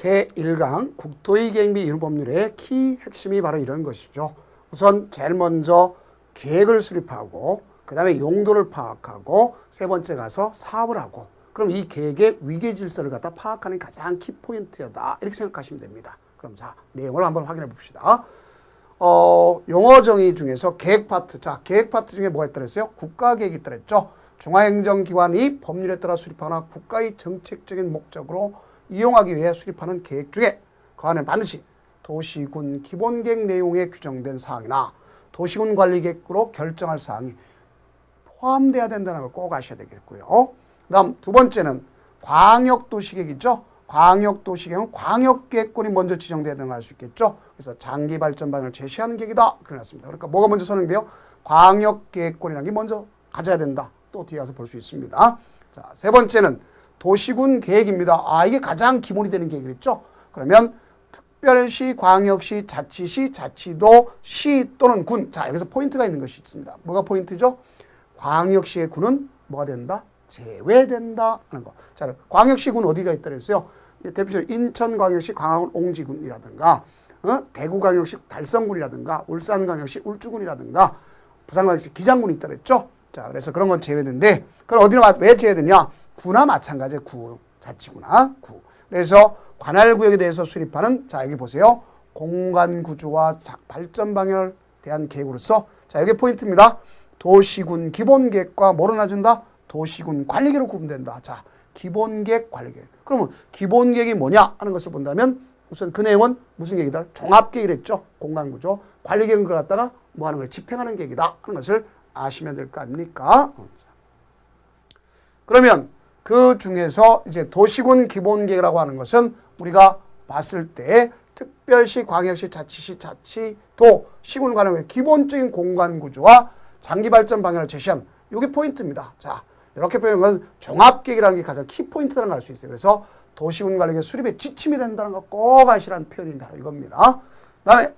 제1강 국토의 계획 및 이루법률의 키 핵심이 바로 이런 것이죠. 우선 제일 먼저 계획을 수립하고 그 다음에 용도를 파악하고 세 번째 가서 사업을 하고 그럼 이 계획의 위계 질서를 갖다 파악하는 게 가장 키포인트다 이렇게 생각하시면 됩니다. 그럼 자 내용을 한번 확인해 봅시다. 어, 용어 정의 중에서 계획 파트. 자, 계획 파트 중에 뭐가 있다 그랬어요? 국가 계획이 있다 그랬죠. 중앙행정기관이 법률에 따라 수립하거나 국가의 정책적인 목적으로 이용하기 위해 수립하는 계획 중에 그 안에 반드시 도시군 기본계획 내용에 규정된 사항이나 도시군 관리 계획으로 결정할 사항이 포함돼야 된다는 걸 꼭 아셔야 되겠고요. 그다음 두 번째는 광역도시계획이죠. 광역도시계획은 광역계획권이 먼저 지정돼야 걸알수 있겠죠. 그래서 장기 발전 방향을 제시하는 계획이다. 그래놨습니다. 그러니까 뭐가 먼저 선행돼요? 광역계획권이라는 게 먼저 가져야 된다. 또 뒤에 가서 볼 수 있습니다. 자, 세 번째는 도시군 계획입니다. 아, 이게 가장 기본이 되는 계획이겠죠. 그러면 특별시, 광역시, 자치시, 자치도, 시 또는 군. 자, 여기서 포인트가 있는 것이 있습니다. 뭐가 포인트죠? 광역시의 군은 뭐가 된다? 제외된다 하는 거. 자, 광역시 군 어디가 있다 그랬어요? 대표적으로 인천광역시 광화군 옹지군이라든가 어? 대구광역시 달성군이라든가 울산광역시 울주군이라든가 부산광역시 기장군이 있다 그랬죠? 자, 그래서 그런 건 제외되는데 그럼 어디로 마- 왜 제외되냐? 구나 마찬가지예요. 구. 자치구나. 구. 그래서 관할 구역에 대해서 수립하는 자, 여기 보세요. 공간 구조와 자- 발전 방향을 대한 계획으로서 자, 여기 포인트입니다. 도시군 기본 계획과 뭐로 나준다? 도시군 관리계로 구분된다. 자, 기본 계획, 관리 계획. 그러면 기본 계획이 뭐냐 하는 것을 본다면 우선 그 내용은 무슨 계획이다? 종합 계획이랬죠. 공간 구조. 관리 그걸 갖다가 뭐 하는 걸 집행하는 계획이다 하는 것을 아시면 될 거 아닙니까? 어, 그러면 그 중에서 이제 도시군 기본계획이라고 하는 것은 우리가 봤을 때 특별시, 광역시, 자치시, 자치도, 시군 관할 기본적인 공간 구조와 장기 발전 방향을 제시한 이게 포인트입니다. 자, 이렇게 표현한 건 종합계획이라는 게 가장 키포인트라는 걸 알 수 있어요. 그래서 도시군 관리계 수립에 지침이 된다는 거꼭 아시라는 바로 이겁니다. 그다음에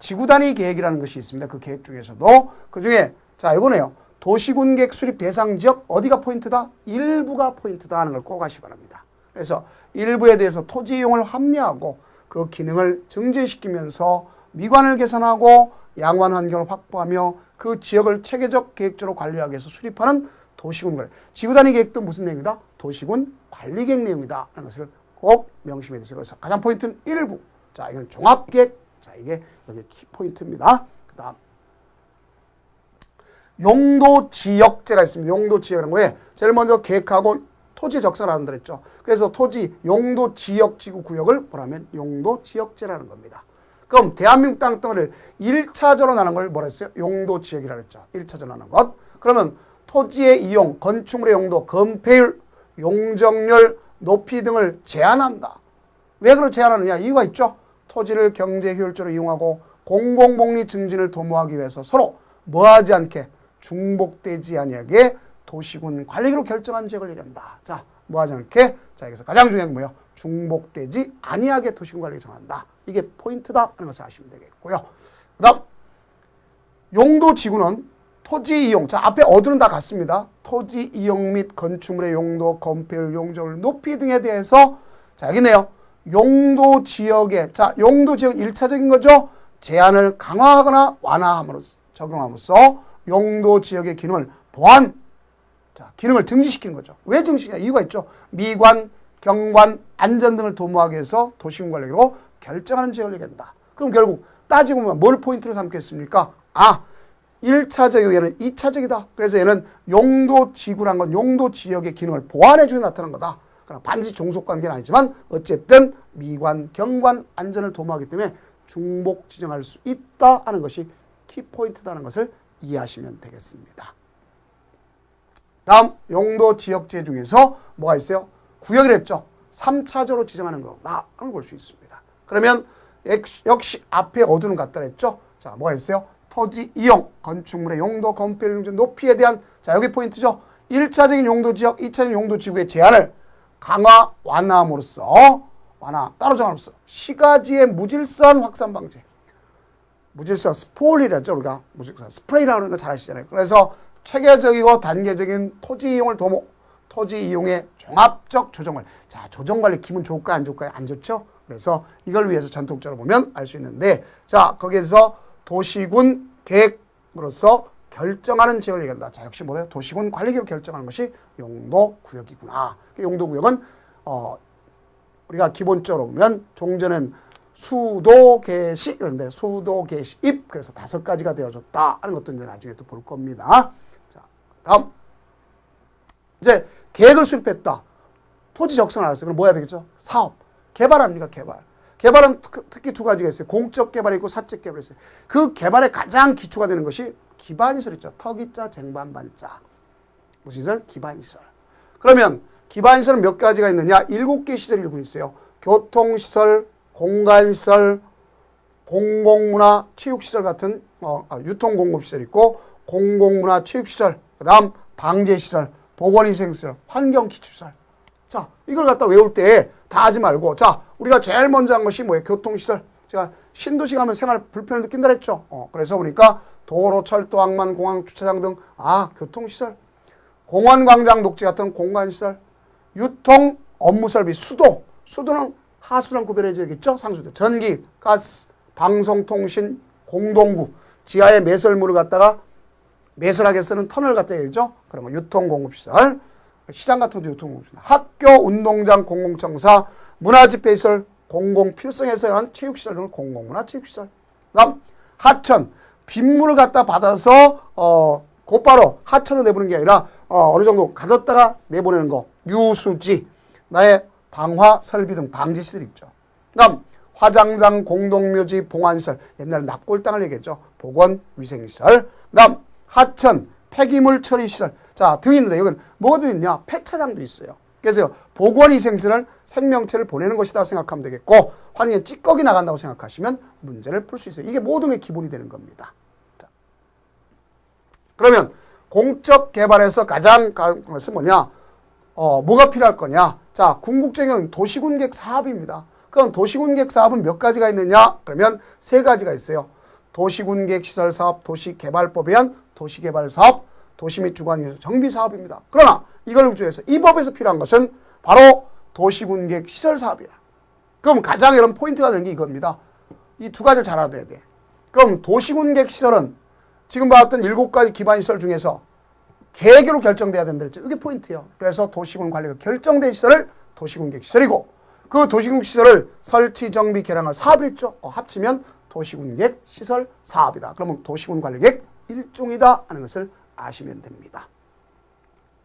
지구 단위 계획이라는 것이 있습니다. 그 계획 중에서도 그 중에 자 이거네요. 도시군 계획 수립 대상 지역 어디가 포인트다? 일부가 포인트다 하는 걸꼭 아시 기 바랍니다. 그래서 일부에 대해서 토지 이용을 합리화하고 그 기능을 증진시키면서 미관을 개선하고 양호한 환경을 확보하며 그 지역을 체계적 계획적으로 관리하기 위해서 수립하는 도시군 관리. 지구 단위 계획도 무슨 내용이다? 도시군 관리 계획 내용이다. 하는 것을 꼭 명심해 두세요. 그래서 가장 포인트는 일부. 자, 이건 종합 계획. 자, 이게 여기 키 포인트입니다. 그 다음 용도 지역제가 있습니다. 용도 지역이라는 거에 제일 먼저 계획하고 토지 한다 그랬죠. 그래서 토지 용도 지역 지구 구역을 뭐라면 용도 지역제라는 겁니다. 그럼 대한민국 땅덩어리를 1차적으로 나눈 걸 뭐라 했어요? 용도 지역이라 그랬죠. 1차적으로 나눈 것. 그러면 토지의 이용, 건축물의 용도, 건폐율, 용적률, 높이 등을 제한한다. 왜 그걸 제한하느냐? 이유가 있죠. 토지를 경제 효율적으로 이용하고 공공복리 증진을 도모하기 위해서 서로 뭐하지 않게 중복되지 아니하게 도시군 관리기로 결정한 지역을 얘기한다. 자, 뭐하지 않게 자 여기서 가장 중요한 게 뭐예요? 중복되지 아니하게 도시군 관리를 정한다. 이게 포인트다 하는 것을 아시면 되겠고요. 그 다음 용도 지구는 토지 이용. 자, 앞에 어두는 다 같습니다. 토지 이용 및 건축물의 용도, 건폐율, 용적률, 높이 등에 대해서 자, 여기네요. 용도 지역에 자, 용도 지역 일차적인 거죠. 제한을 강화하거나 완화함으로써 적용함으로써 용도 지역의 기능을 보완 자, 기능을 증진시키는 거죠. 왜 증진시키냐? 이유가 있죠. 미관, 경관, 안전 등을 도모하기 위해서 도시군 관리로 결정하는 지역을 얘기한다. 그럼 결국 따지고 보면 뭘 포인트로 삼겠습니까? 아, 1차적 얘는 2차적이다. 그래서 얘는 용도 지구란 건 용도 지역의 기능을 보완해 주는 나타난 거다. 그러나 반드시 종속 관계는 아니지만 어쨌든 미관, 경관, 안전을 도모하기 때문에 중복 지정할 수 있다 하는 것이 키포인트다는 것을 이해하시면 되겠습니다. 다음 용도 지역제 중에서 뭐가 있어요? 구역이랬죠. 3차적으로 지정하는 거다 하는 걸볼수 있습니다. 그러면 역시- 앞에 어두는 같다 했죠. 자, 뭐가 있어요? 토지 이용, 건축물의 용도, 건폐 용적 높이에 대한 자, 여기 포인트죠. 1차적인 용도 지역, 2차적인 용도 지구의 제한을 강화 완화함으로써 완화 따로 정함으로써 시가지의 무질서한 확산 방지. 무질서 스포일이라죠 우리가 무질서 스프레이라고 하는 거 잘 아시잖아요. 그래서 체계적이고 단계적인 토지 이용을 도모, 토지 이용의 종합적 조정을 자 조정 관리 기분 좋을까요 안 좋을까요 안 좋죠? 그래서 이걸 위해서 전통적으로 보면 알 수 있는데 자 거기에서 도시군 계획으로서 결정하는 지역을 얘기한다. 자 역시 뭐래요? 도시군 관리계로 결정하는 것이 용도 구역이구나. 그 용도 구역은 어 우리가 기본적으로 보면 종전엔 수도 개시 이런데 수도 개시 입 그래서 다섯 가지가 되어줬다 하는 것도 이제 나중에 또 볼 겁니다. 자 다음 이제 계획을 수립했다. 토지 적성을 알았어요. 그럼 뭐 해야 되겠죠? 사업. 개발 합니까? 개발. 개발은 특- 특히 두 가지가 있어요. 공적 개발이 있고 사적 개발이 있어요. 그 개발의 가장 기초가 되는 것이 기반시설 있죠. 터기자, 쟁반반자. 무슨 시설? 기반시설. 그러면 기반시설은 몇 가지가 있느냐? 일곱 개 시설이 일고 있어요. 교통시설, 공간시설, 공공문화, 체육시설 같은 어, 아, 유통공급시설 있고 공공문화, 체육시설, 그 다음 방제시설, 보건위생시설, 환경기초시설. 자, 이걸 갖다 외울 때 다 하지 말고 자, 우리가 제일 먼저 한 것이 뭐예요? 교통시설. 제가 신도시 가면 생활 불편을 느낀다 했죠. 어, 그래서 보니까 도로, 철도, 항만, 공항, 주차장 등 아, 교통시설. 공원, 광장, 녹지 같은 공간시설. 유통, 업무 설비, 수도. 수도는 하수랑 구별해줘야겠죠? 상수도. 전기, 가스, 방송통신, 공동구. 지하에 매설물을 갖다가 매설하게 쓰는 터널 해야죠. 그런 거 유통공급시설. 시장 같은 것도 유통공급시설. 학교, 운동장, 공공청사, 문화집회시설, 공공필요성에서 한 체육시설 등을 공공문화 체육시설. 그 다음 하천. 빗물을 갖다 받아서 어 곧바로 하천으로 내보내는 게 아니라 어, 어느 정도 가뒀다가 내보내는 거. 유수지. 나의 방화 설비 등 방지 시설 있죠. 그다음 화장장, 공동묘지, 봉안시설. 옛날 납골당을 얘기했죠. 보건 위생시설. 그다음 하천, 폐기물 처리 시설. 자, 등 있는데 여기는 더 있냐? 폐차장도 있어요. 그래서 보건 위생시설 생명체를 보내는 것이다 생각하면 되겠고 환경에 찌꺼기 나간다고 생각하시면 문제를 풀 수 있어요. 이게 모든 게 기본이 되는 겁니다. 자. 그러면 공적 개발에서 가장 가- 것은 뭐냐? 어, 뭐가 필요할 거냐? 자, 궁극적인 도시군객 사업입니다. 그럼 도시군객 사업은 몇 가지가 있느냐? 그러면 세 가지가 있어요. 도시군객 시설 사업, 도시개발법에 의한 도시개발 사업, 도시 및 주관 정비 사업입니다. 그러나 이걸 위해서 이 법에서 필요한 것은 바로 도시군객 시설 사업이야. 그럼 가장 이런 포인트가 되는 게 이겁니다. 이 두 가지를 잘 알아둬야 돼. 그럼 도시군객 시설은 지금 봤던 일곱 가지 기반 시설 중에서 계획으로 결정돼야 된다 그랬죠. 이게 포인트예요. 그래서 도시군 관리가 결정된 시설을 도시군객 시설이고 그 도시군 시설을 설치, 정비, 개량을 사업을 했죠. 어, 합치면 도시군객 시설 사업이다. 그러면 도시군 관리객 일종이다 하는 것을 아시면 됩니다.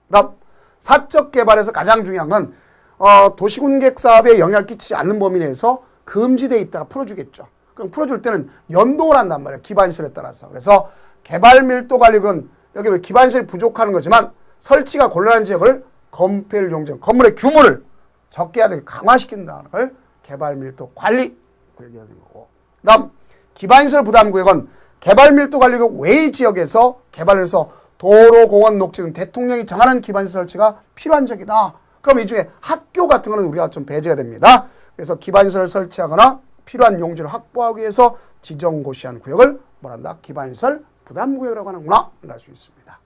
그다음 사적 개발에서 가장 중요한 건 어, 도시군객 사업에 영향을 끼치지 않는 범위 내에서 금지돼 있다가 풀어주겠죠. 그럼 풀어줄 때는 연동을 한단 말이에요. 기반시설에 따라서. 그래서 개발 밀도 관리군 여기 왜 기반시설이 부족하는 거지만 설치가 곤란한 지역을 건폐율 용적 건물의 규모를 적게 하되 강화시킨다는 걸 개발 밀도 관리 구역이라는 거고. 그다음 기반시설 부담 구역은 개발 밀도 관리구역 외의 지역에서 개발해서 도로, 공원, 녹지 등 대통령이 정하는 기반시설 설치가 필요한 적이다. 그럼 이 중에 학교 같은 거는 우리가 좀 배제가 됩니다. 그래서 기반시설을 설치하거나 필요한 용지를 확보하기 위해서 지정 고시한 구역을 뭐란다? 기반시설 부담 구역이라고 하는구나. 알 수 있습니다.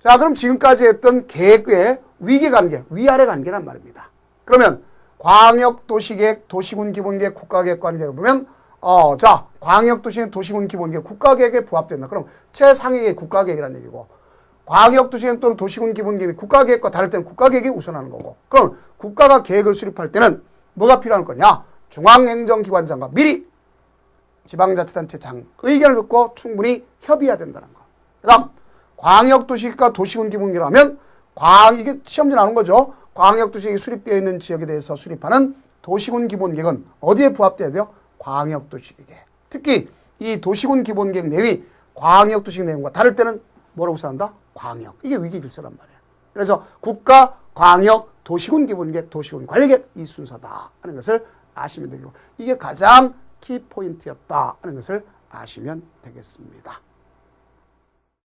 자, 그럼 지금까지 했던 계획의 위계관계, 위아래 관계란 말입니다. 그러면 광역도시계획, 도시군 기본계획, 국가계획 관계를 보면 어, 자, 광역도시는 도시군 기본계획, 국가계획에 부합된다. 그럼 최상위의 국가계획이라는 얘기고 광역도시행 또는 도시군 기본계획 국가계획과 다를 때는 국가계획이 우선하는 거고 그럼 국가가 계획을 수립할 때는 뭐가 필요한 거냐 중앙행정기관장과 미리 지방자치단체장 의견을 듣고 충분히 협의해야 된다는 거. 그 다음 광역도시가 도시군 기본계획하면 광 이게 시험지 나오는 거죠. 광역도시계획이 수립되어 있는 지역에 대해서 수립하는 도시군 기본계획은 어디에 부합돼야 돼요? 광역도시 계획. 특히 이 도시군 기본계획 내의 광역도시 내용과 다를 때는 뭐라고 써한다? 광역. 이게 위기 질서란 말이에요. 그래서 국가, 광역, 도시군 기본계획, 도시군 관리계획 이 순서다 하는 것을 아시면 되고 이게 가장 키포인트였다 하는 것을 아시면 되겠습니다.